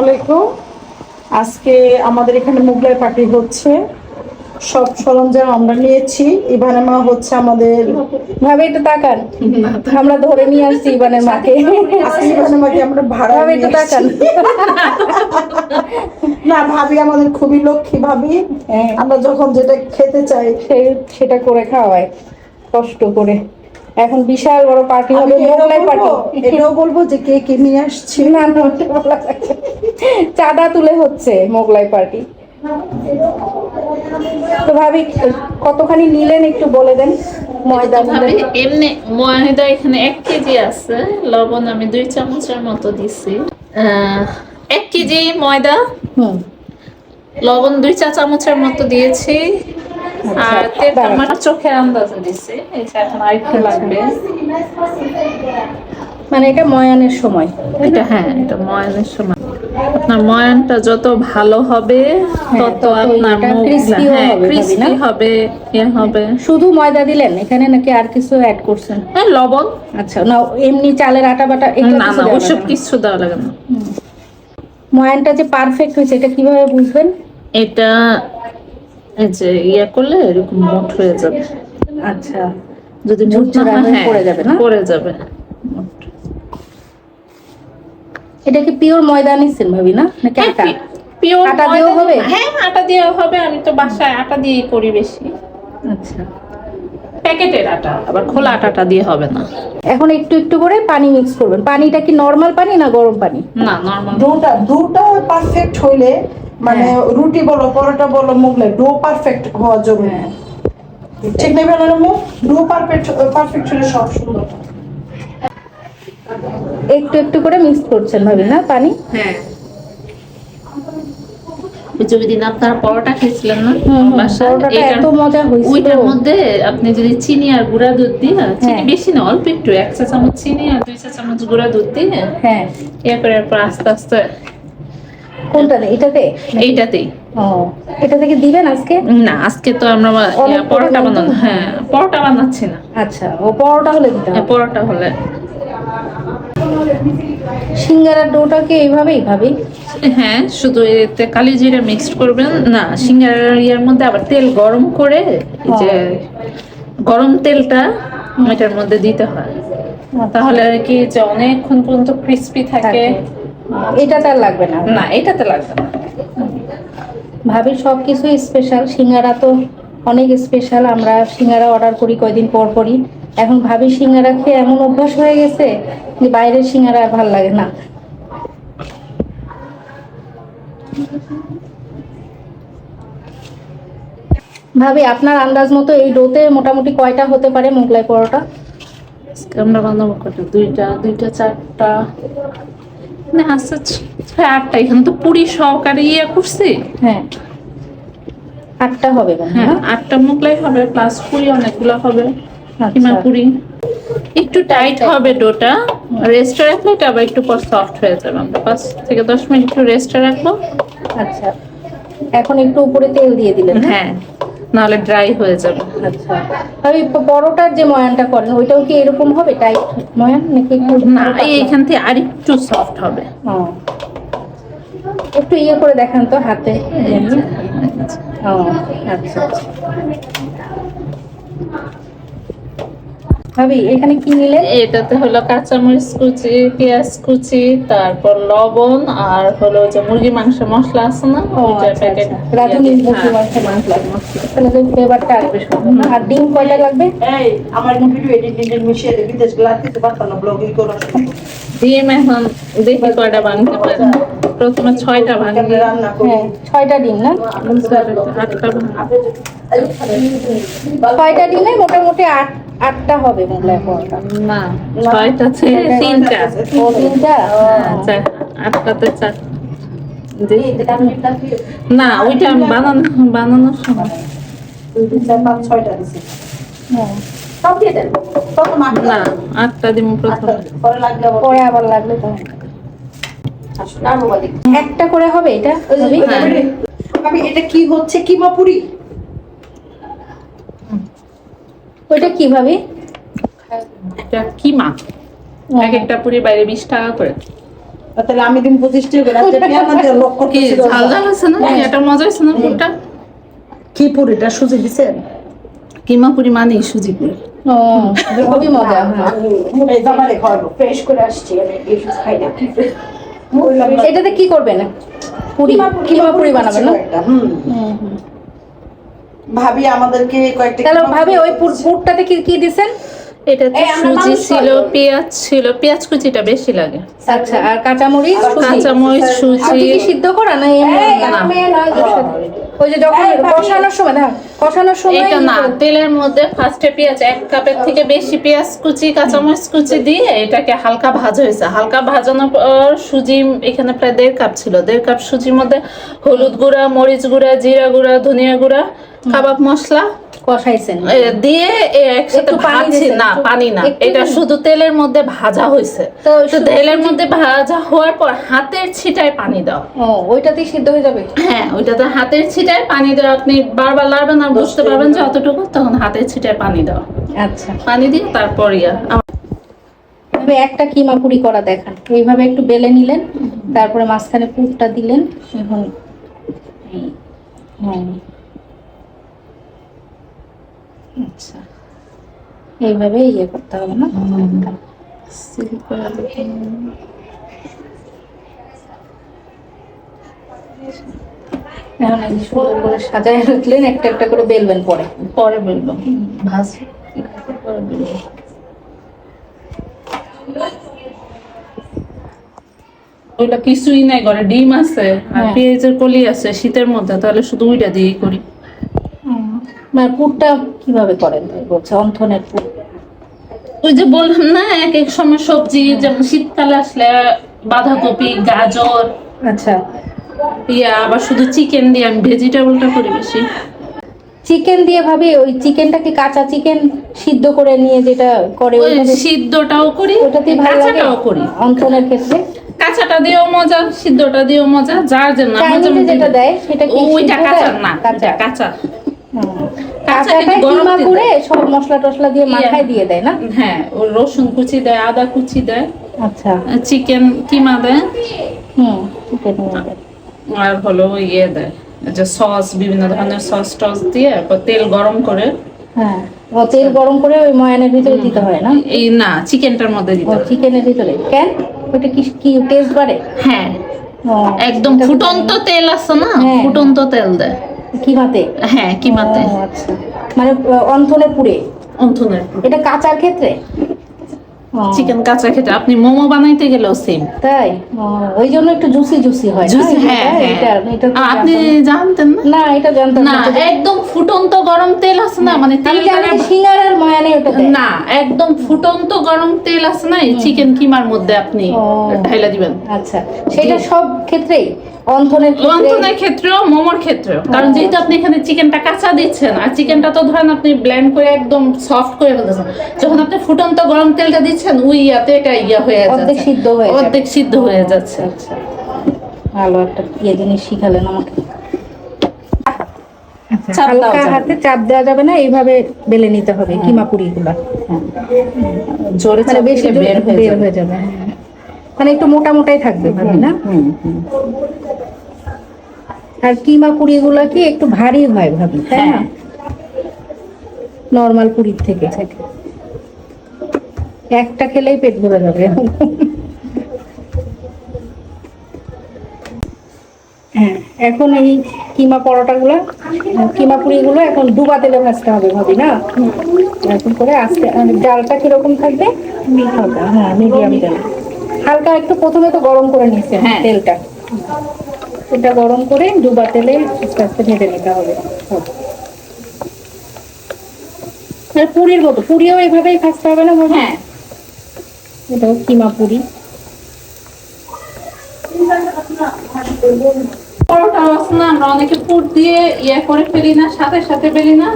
আলাইকুম। আজকে আমাদের এখানে মুগলাই পার্টি হচ্ছে। সব সরঞ্জাম আমরা নিয়েছি। ইভানে মা হচ্ছে আমাদের ভাবে একটু তাকান। আমরা ধরে নিয়ে আসছি ইবানের মাকে। আজকে ইভানে মাকে আমরা ভাড়া ভাবে একটু তাকান। না ভাবি আমাদের খুবই লক্ষ্মী ভাবি। হ্যাঁ। আমরা যখন যেটা খেতে চাই সেটা করে খাওয়ায়। কষ্ট করে। এখন বিশাল বড় পার্টি হবে মোগলাই? পার্টি এটাও বলব যে কে কে নিয়ে আসছে। না না। চাঁদা তুলে হচ্ছে মোগলাই পার্টি। তো ভাবি কতখানি নিলেন একটু বলে দেন? ময়দা এমনি ময়দা এখানে এক কেজি আছে লবণ আমি দুই চামচের মতো দিছি। এক কেজি ময়দা লবণ দুই চা চামচের মতো দিয়েছি। আচ্ছা, আর তেল আমার চোখের আন্দাজে দিছি যে এখন আরেকটু লাগবে। মানে এটা ময়ানের সময়। এটা হ্যাঁ এটা ময়ানের সময়। আপনার ময়ানটা যত ভালো হবে তত তত আপনার crispy-ও হ্যাঁ হবে? ক্রিস্পি হবে ইয়ে হবে। শুধু ময়দা দিলেন এখানে নাকি আর কিছু অ্যাড করছেন? হ্যাঁ লবণ। আচ্ছা না এমনি চালের আটা বাটা না ওসব লাগে না? কিছু দেওয়া লাগে না। ময়ানটা যে পারফেক্ট হয়েছে এটা কীভাবে বুঝবেন? এটা যে ইয়ে করলে এরকম মোট হয়ে যাবে। আচ্ছা যদি হয় হয়ে হ্যাঁ, পড়ে যাবে না? পড়ে যাবে। এটা কি পিওর ময়দা নিচ্ছেন ভাবি না নাকি আটা? পিওর আটা দিয়েও হবে? হ্যাঁ আটা দিয়েও হবে আমি তো বাসায় আটা দিয়েই করি বেশি। আচ্ছা। প্যাকেটের আটা আবার খোলা আটাটা দিয়ে হবে না। এখন একটু একটু করে পানি মিক্স করবেন। পানিটা কি নর্মাল পানি না গরম পানি? না নরমাল ডোটা ডোটা পারফেক্ট হইলে মানে হ্যাঁ। রুটি বলো পরোটা বলো মুগলাই ডো পারফেক্ট হওয়া জরুরি। হ্যাঁ। ঠিক নেই বেলার মুখ ডো পারফেক্ট পারফেক্ট হলে সব সুন্দর। হয়। একটু একটু করে মিক্স করছেন ভাবি না পানি? হ্যাঁ। ওই যে ওই দিন আপনারা পরোটা খেয়েছিলেন না? হুম, হুম, বাসায়? পরোটাটা এটার- এত মজা হয়েছিল। ওইটার মধ্যে আপনি যদি চিনি আর গুঁড়া দুধ দিয়ে চিনি হ্যাঁ। বেশি না অল্প একটু এক চা চামচ চিনি আর দুই চা চামচ গুঁড়া দুধ দিয়ে হ্যাঁ। ইয়ে করে এরপর আস্তে আস্তে। কোনটা এটাতে এইটাতেই। ও এটা থেকে দিবেন আজকে? না আজকে তো আমরা পরোটা বানানো হ্যাঁ পরোটা বানাচ্ছি না। আচ্ছা ও পরোটা হলে দিতে হ্যাঁ, পরোটা হলে। সিঙ্গারার ডোটাকে এইভাবেই ভাবি। হ্যাঁ শুধু এতে কালি জিরা মিক্সড করবেন। না সিঙ্গার ইয়ার মধ্যে আবার তেল গরম করে যে গরম তেলটা এটার মধ্যে দিতে হয়। তাহলে আর কি যে অনেকক্ষণ পর্যন্ত ক্রিস্পি থাকে। এটা তার লাগবে না। না এটাতে লাগবে না। ভাবি সব কিছুই স্পেশাল সিঙ্গারা তো অনেক স্পেশাল আমরা সিঙ্গারা অর্ডার করি কয়দিন পর পরই। এখন ভাবি সিঙ্গারা খেয়ে এমন অভ্যাস হয়ে গেছে যে বাইরের সিঙ্গারা আর ভালো লাগে না। ভাবি আপনার আন্দাজ মতো এই ডোতে মোটামুটি কয়টা হতে পারে মোগলাই পরোটা? আমরা বানাবো কটা দুইটা দুইটা চারটা। না আচ্ছা ছয় আটটা। এখানে তো পুরি সহকারে ইয়ে করছি। হ্যাঁ। আটটা হবে হ্যাঁ আটটা মোগলাই হবে প্লাস পুরি অনেকগুলো হবে। কিমা পুরি? একটু টাইট হবে ডোটা। রেস্টে রাখলে এটা আবার একটু পর সফট হয়ে যাবে। আমরা পাঁচ থেকে দশ মিনিট একটু রেস্টে রাখব। আচ্ছা। এখন একটু উপরে তেল দিয়ে দিলেন হ্যাঁ? নাহলে ড্রাই হয়ে যাবে। আচ্ছা। আর এই পরোটার যে ময়ানটা করেন ওইটাও কি এরকম হবে? টাইট ময়ান নাকি না এই এখান থেকে আর একটু সফট হবে। ও। একটু ইয়ে করে দেখান তো হাতে ও আচ্ছা আচ্ছা। ভাবি এখানে কি নিলে? এটাতে হলো কাঁচামরিচ কুচি পেঁয়াজ কুচি তারপর লবণ আর হলো যে মুরগি মাংস মশলা আছে না? আচ্ছা প্যাকেট আচ্ছা। রাঁধুনি মুরগি মাংস মশলা। তাহলে ফ্লেভারটা আসবে আর ডিম কয়টা লাগবে? এই আমার ভিডিও এডিট এডিট মিশিয়ে বিদেশগুলা দিতে পারতাম না ব্লগিং করার সময়। ডিম এখন দেখি কয়টা ভাঙতে পারে। প্রথমে ছয়টা ভাঙি হ্যাঁ ছয়টা ডিম না? আটটা ছয়টা ডিমে মোটামুটি আট আটটা হবে মোগলাই পরোটা না ছয়টা থেকে তিনটা। ও তিনটা? হ্যাঁ, চার- আটটাতে চার। না ওইটা বানানো বানানোর সময়। পাঁচ ছয়টা দিছি। হ্যাঁ। সব দিয়ে দেন প্রথম আটটা আটটা দিব প্রথমে। পরে লাগলে পরে আবার লাগবে তো। আসুন আর বাবা দেখি একটা করে হবে? এটা হ্যাঁ। আমি এটা কি হচ্ছে? কিমা পুরি? ওইটা কি ভাবি? এটা কিমা এক একটা পুরি বাইরে বিশ টাকা করে। তাহলে আমি দিন পঁচিশ টাকা আছে না? এটা মজা আছে না পুরটা? কি পুরিটা সুজি দিছেন? কিমা পুরি মানে সুজি পুরি। খুবই মজা। হ্যাঁ। এই জামারে খাওয়াবো ফ্রেশ করে আসছি আমি কিছু খাই না। এটাতে কি করবেন? পুরি? কিমা পুরি বানাবেন না। ভাবি আমাদেরকে কয়েকটা ভাবি ওই পুর- পুরটাতে কি কি দিছেন এটাতে সুজি ছিল পেঁয়াজ ছিল। পেঁয়াজ কুচিটা বেশি লাগে। আচ্ছা আর কাঁচামরিচ কাঁচামরিচ সুজি। সিদ্ধ করা না। ওই যে যখন কষানোর সময় না কষানোর সময় এটা না তেলের মধ্যে ফার্স্টে পেঁয়াজ এক কাপের থেকে বেশি পেঁয়াজ কুচি কাঁচামরিচ কুচি দিয়ে এটাকে হালকা ভাজা হয়েছে। হালকা ভাজানোর পর সুজি এখানে প্রায় দেড় কাপ ছিল। দেড় কাপ সুজির মধ্যে হলুদ গুঁড়া মরিচ গুঁড়া জিরা গুঁড়া ধনিয়া গুঁড়া কাবাব মশলা কষাইছেন। দিয়ে একসাথে ভাজছি। না পানি না। এটা শুধু তেলের মধ্যে ভাজা হয়েছে তো তেলের মধ্যে ভাজা হওয়ার পর হাতের ছিটায় পানি দাও। ও ওইটাতেই সিদ্ধ হয়ে যাবে? হ্যাঁ ওইটাতে হাতের ছিটায় পানি দেওয়া আপনি বারবার লাড়বেন আর বুঝতে পারবেন যে অতটুকু তখন হাতের ছিটায় পানি দাও। আচ্ছা। পানি দিয়ে তারপর ইয়া। একটা কিমা পুরি করা দেখান। এইভাবে একটু বেলে নিলেন তারপরে মাঝখানে পুরটা দিলেন এখন হ্যাঁ আচ্ছা। এইভাবে ইয়ে করতে হবে না? এখন এই সুন্দর করে সাজায় রাখলেন একটা একটা করে বেলবেন পরে। পরে বলব। ভাজ পরে বলব ওইটা কিছুই নাই ঘরে ডিম আছে আর হ্যাঁ। পেঁয়াজের কলি আছে শীতের মধ্যে তাহলে শুধু ওইটা দিয়েই করি। মানে পুরটা কীভাবে করেন? বলছে অন্থনের পুর। ওই যে বললাম না এক এক সময় সবজি যেমন শীতকালে আসলে বাঁধাকপি গাজর আচ্ছা। ইয়া আবার শুধু চিকেন দিয়ে আমি ভেজিটেবলটা করি বেশি। চিকেন দিয়ে ভাবি ওই চিকেনটা কি কাঁচা চিকেন সিদ্ধ করে নিয়ে যেটা করে ওই সিদ্ধটাও করি ওটাতেই ভালো লাগে? করি। অন্থনের ক্ষেত্রে? কাঁচাটা দিয়েও মজা সিদ্ধটা দিয়েও মজা যার জন্য যেটা দেয় সেটা ওইটা কাঁচা না কাঁচা। কাঁচা। হুম। কাঁচা কাঁচাটাই কিন্তু গরম কিমা করে সব মশলা টসলা দিয়ে। মাখায় দিয়ে দেয় না? হ্যাঁ রসুন কুচি দেয় আদা কুচি দেয় আচ্ছা। চিকেন কিমা দেয়। হুম। আর হলো ইয়ে দেয় যে সস বিভিন্ন ধরনের সস টস দিয়ে তেল গরম করে। হ্যাঁ তেল গরম করে ওই ময়ানের ভিতরে দিতে হয় না? এই না চিকেনটার মধ্যে দিতে হবে। চিকেনের ভিতরে। কেন? ওটা কি কি টেস্ট বাড়ে? হ্যাঁ। একদম ফুটন্ত তেল আছে না হ্যাঁ। ফুটন্ত তেল দেয়। কিমাতে? হ্যাঁ কিমাতে। আচ্ছা। মানে অন্থনে পুড়ে অন্থনে এটা কাঁচার ক্ষেত্রে? চিকেন কাঁচা খেতে। আপনি মোমো বানাইতে গেলেও সেম তাই? ওই জন্য একটু জুসি জুসি হয় জুসি হ্যাঁ হ্যাঁ। আপনি জানতেন না। না। এটা জানতাম না একদম ফুটন্ত গরম তেল আছে না মানে তেল সিঙ্গারার ময়ানে ওটা না একদম ফুটন্ত গরম তেল আছে না চিকেন কিমার মধ্যে আপনি। ঢাইলা দিবেন। আচ্ছা সেটা সব ক্ষেত্রেই? অন্থনের ক্ষেত্রে? ক্ষেত্রেও মোমোর ক্ষেত্রেও। কারণ যেহেতু আপনি এখানে চিকেনটা কাঁচা দিচ্ছেন আর চিকেনটা তো ধরেন আপনি ব্লেন্ড করে একদম সফট করে ফেলতেছেন যখন আপনি ফুটন্ত গরম তেলটা দিচ্ছেন উই ইয়াতে এটা ইয়া হয়ে অর্ধেক যাচ্ছে সিদ্ধ হয়ে। অর্ধেক সিদ্ধ হয়ে যাচ্ছে। আচ্ছা ভালো একটা ইয়ে জিনিস শিখালেন আমাকে। হালকা হাতে চাপ দেওয়া যাবে না এইভাবে বেলে নিতে হবে কিমা পুরি জোরে মানে বেশি বের হয়ে যাবে। মানে একটু মোটা মোটাই থাকবে ভাবি না। আর কিমা পুরি গুলা কি একটু ভারী হয় ভাবি তাই না? হ্যাঁ। নর্মাল পুরির থেকে। একটা খেলেই পেট ভরে যাবে। হ্যাঁ এখন এই কিমা পরোটা গুলো কিমা পুরি গুলো এখন ডুবা তেলে ভাজতে হবে ভাবি না? এরকম করে আস্তে ডালটা কীরকম থাকবে? হালকা হ্যাঁ মিডিয়াম ডাল। হালকা একটু প্রথমে তো গরম করে নিচ্ছে হ্যাঁ। তেলটা। এটা গরম করে ডুবা তেলে আস্তে আস্তে ভেজে নিতে হবে। সব। আর মতো। পুরিও এইভাবেই ভাজতে হবে না হ্যাঁ এটাও কিমা পুরি পরোটা আছে না আমরা অনেকে পুর দিয়ে ইয়ে করে ফেলি না সাথে সাথে বেলি না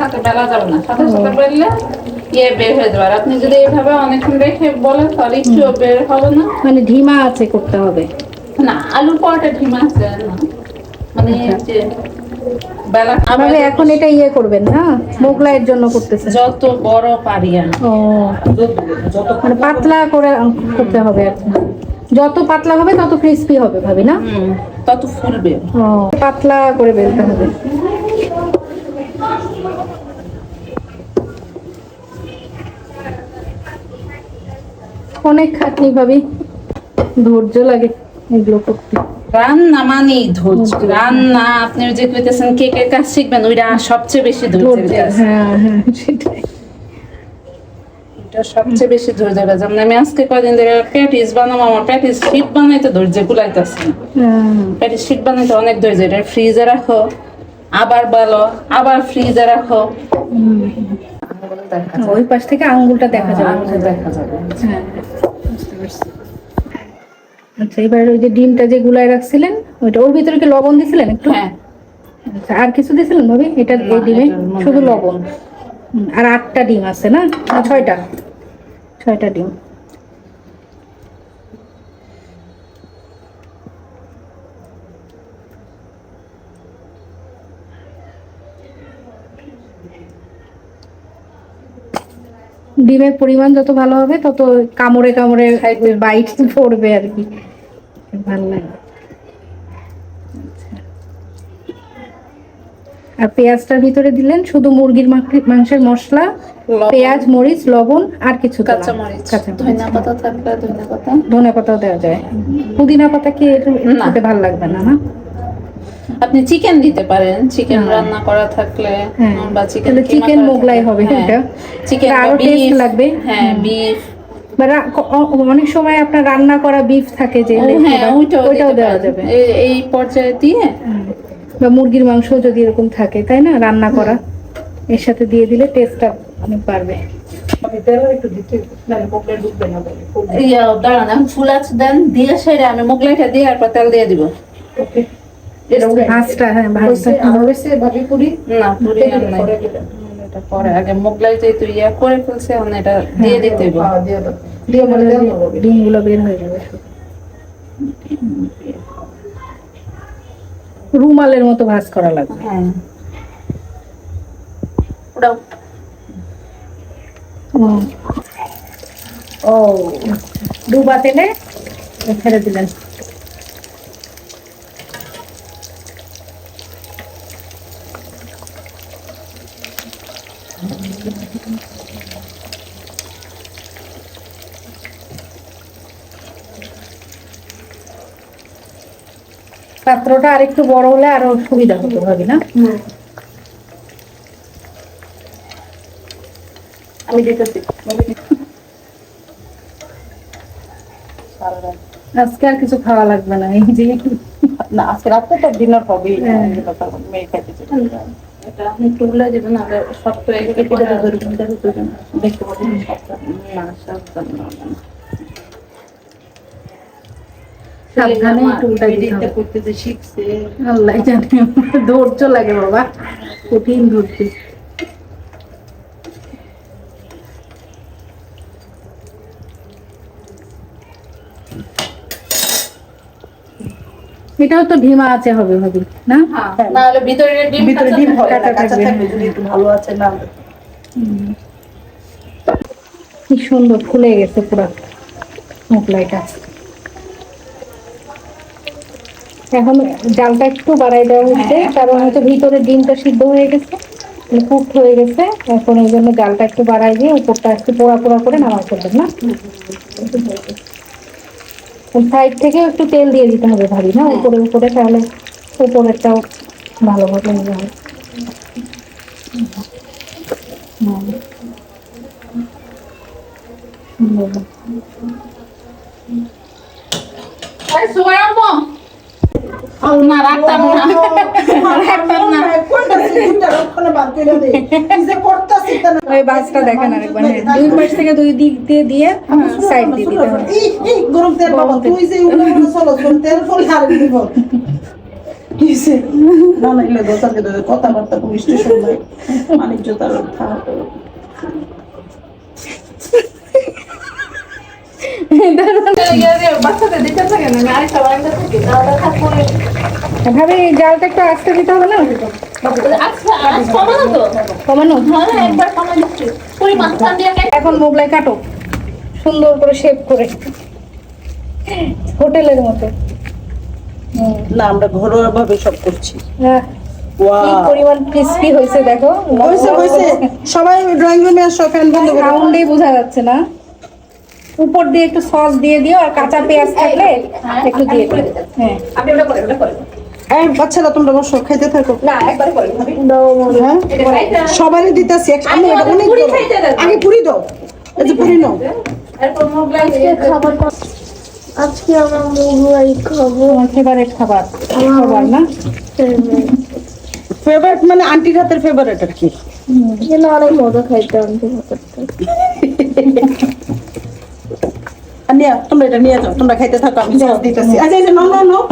সাথে বেলা যাবে না। সাথে সাথে বেললে ইয়ে বের হয়ে যাবে। আপনি যদি এইভাবে অনেকক্ষণ রেখে বলেন তাহলে একটু বের হবে না। মানে ধিমা আছে করতে হবে। না আলুর পরোটা ঢিমা আছে না। মানে যে বেলা এখন এটা ইয়ে করবেন না? মোগলাইয়ের জন্য করতেছে যত বড় পারি আমি। ও। যত মানে পাতলা করে করতে হবে কি। যত পাতলা হবে তত ক্রিস্পি হবে ভাবি না? তত ফুলবে। পাতলা করে বেলতে হবে। অনেক খাটনি ভাবি। ধৈর্য লাগে এগুলো করতে। রান্না মানেই ধৈর্য। রান্না আপনি যে কইতেছেন কেকের কাজ শিখবেন ওইটা সবচেয়ে বেশি ধৈর্যের ধৈর্য কাজ। হ্যাঁ হ্যাঁ সেটাই। সবচেয়ে বেশি ধৈর্যের কাজ। আমি আজকে কদিন ধরে প্যাটিস বানাবো আমার প্যাটিস শীট বানাইতে ধৈর্য কুলাইতেছে না। হ্যাঁ। প্যাটিস শীট বানাইতে অনেক ধৈর্য। এটা ফ্রিজে রাখো আবার বালো আবার ফ্রিজে রাখো। ওই পাশ থেকে আঙ্গুলটা দেখা যাবে। দেখা যাবে। হ্যাঁ বুঝতে পারছি। আচ্ছা এবার ওই যে ডিমটা যে গুলায় রাখছিলেন ওইটা ওর ভিতরে কি লবণ দিছিলেন একটু? হ্যাঁ। আচ্ছা, আর কিছু দিছিলেন ভাবি? এটা এই ডিমে? শুধু লবণ। আর আটটা ডিম আছে না ছয়টা। ছয়টা ডিম। ডিমের পরিমাণ যত ভালো হবে তত কামড়ে কামড়ে বাইট পড়বে আর কি। ভালো লাগে। আর পেঁয়াজটার ভিতরে দিলেন শুধু মুরগির মাংসের মশলা পেঁয়াজ মরিচ লবণ আর কিছু তো কাঁচা মরিচ। ধনিয়া পাতা থাকলে ধনিয়া পাতা। ধনে পাতাও দেওয়া যায়। পুদিনা পাতা কি ভালো লাগবে না না? আপনি চিকেন দিতে পারেন। চিকেন হ্যাঁ। রান্না করা থাকলে হ্যাঁ। বা চিকেন chicken মোগলাই হবে এটা। চিকেন আরও taste লাগবে। হ্যাঁ বিফ অনেক সময় আপনার রান্না করা বিফ থাকে যে হ্যাঁ ওইটাও দেওয়া যাবে। এই- পর্যায়ে দিয়ে বা মুরগির মাংস যদি এরকম থাকে তাই না? রান্না করা। এর সাথে দিয়ে দিলে টেস্টটা অনেক বাড়বে। ইয়া দাঁড়ান আমি ফুল আছে দেন দিয়ে সেরে আমি মোগলাইটা দিয়ে আর পর তেল দিয়ে দিব। ভাজটা হ্যাঁ ভাজটা। না পুরি আর নাই। এটা পরে আগে মোগলাই যেহেতু ইয়া করে ফেলছে এখন এটা দিয়ে দিতে হবে। ডিমগুলো বের হয়ে যাবে রুমালের মতো ভাজ করা লাগবে। হ্যাঁ। ও ডুবা তেলে ছেড়ে দিলেন। পাত্রটা আরেকটু বড় হলে আরও সুবিধা হতো ভাবি না? আমি দিতেছি। আজকে আর কিছু খাওয়া লাগবে না এই যে। না আজকে রাতে তো ডিনার হবে হ্যাঁ। মেয়ে খাইতে এটা আপনি দেবেন আর হয়ে গেলে দেখতে পাবেন না সাবধানে একটু দিতে করতে যে শিখছে। আল্লাহ জানে ধৈর্য লাগে বাবা কঠিন ধৈর্য। এটাও তো ঢিমা আছে হবে ভাবি না? হ্যাঁ না হলে ভিতরে ডিম ভিতরে ডিম হবে না কাঁচা থাকবে। থাকবে যদি একটু ভালো আছে না। কি সুন্দর ফুলে গেছে পুরো মোগলাইটা এখন জালটা একটু বাড়াই দেওয়া হচ্ছে কারণ হয়তো ভিতরে ডিমটা সিদ্ধ হয়ে গেছে কুক হয়ে গেছে এখন এই জন্য জালটা একটু বাড়াই দিয়ে উপরটা একটু পোড়া পোড়া করে নামাই ফেলবেন না? সাইড থেকে একটু তেল দিয়ে দিতে হবে ভাবি না? উপরে উপরে তাহলে উপরেরটাও ভালোভাবে নিয়ে হবে। আরে সুগার আনব না রাখতাম না ওই বাসটা দেখেন আরেকবার হ্যাঁ দুই পাশ থেকে দুই দিক দিয়ে দিয়ে সাইড দিয়ে দিতে হবে গরম তেল বাবা তুই যে উল্টো চলো গরম তেল ফলে আর দিব কিসে না না এলে দোকানে দোকানে কথাবার্তা পুলিশ স্টেশন নাই বাণিজ্য তার থাকবে বাচ্চাদের দিতে থাকে না আমি আরেকটা বারান্দা থাকি তাহলে থাকব ভাবে এই জালটা একটু আস্তে দিতে হবে না? কমানো? এখন মোগলাই কাটো। সুন্দর করে শেপ করে। হোটেলের মতো। না আমরা ঘরোয়া ভাবে সব করছি। পরিমাণ ক্রিস্পি হয়েছে দেখো। সবাই ড্রয়িং রুমে আসো ফ্যান বন্ধ করো। বোঝা যাচ্ছে না। উপর দিয়ে একটু সস দিয়ে দিও আর কাঁচা পেঁয়াজ থাকলে একটু দিয়ে দিও। হ্যাঁ। এই বাচ্চারা তোমরা বসো খাইতে থাকো। হ্যাঁ? সবারই দিতেছি আমি এটা অনেক বড়। আগে পুরি দাও। এই যে পুরি নাও। আজকে আমরা মোগলাই খাব। তোমার ফেভারিট খাবার? খাবার না? ফেভারিট মানে আন্টির হাতের ফেভারিট আর কি। অনেক মজা খাইতে আমাদের হাতেরটা। আর নিয়ে তোমরা এটা নিয়ে যাও তোমরা খাইতে থাকো আমি দিতেছি আচ্ছা এই যে নো নাও নাও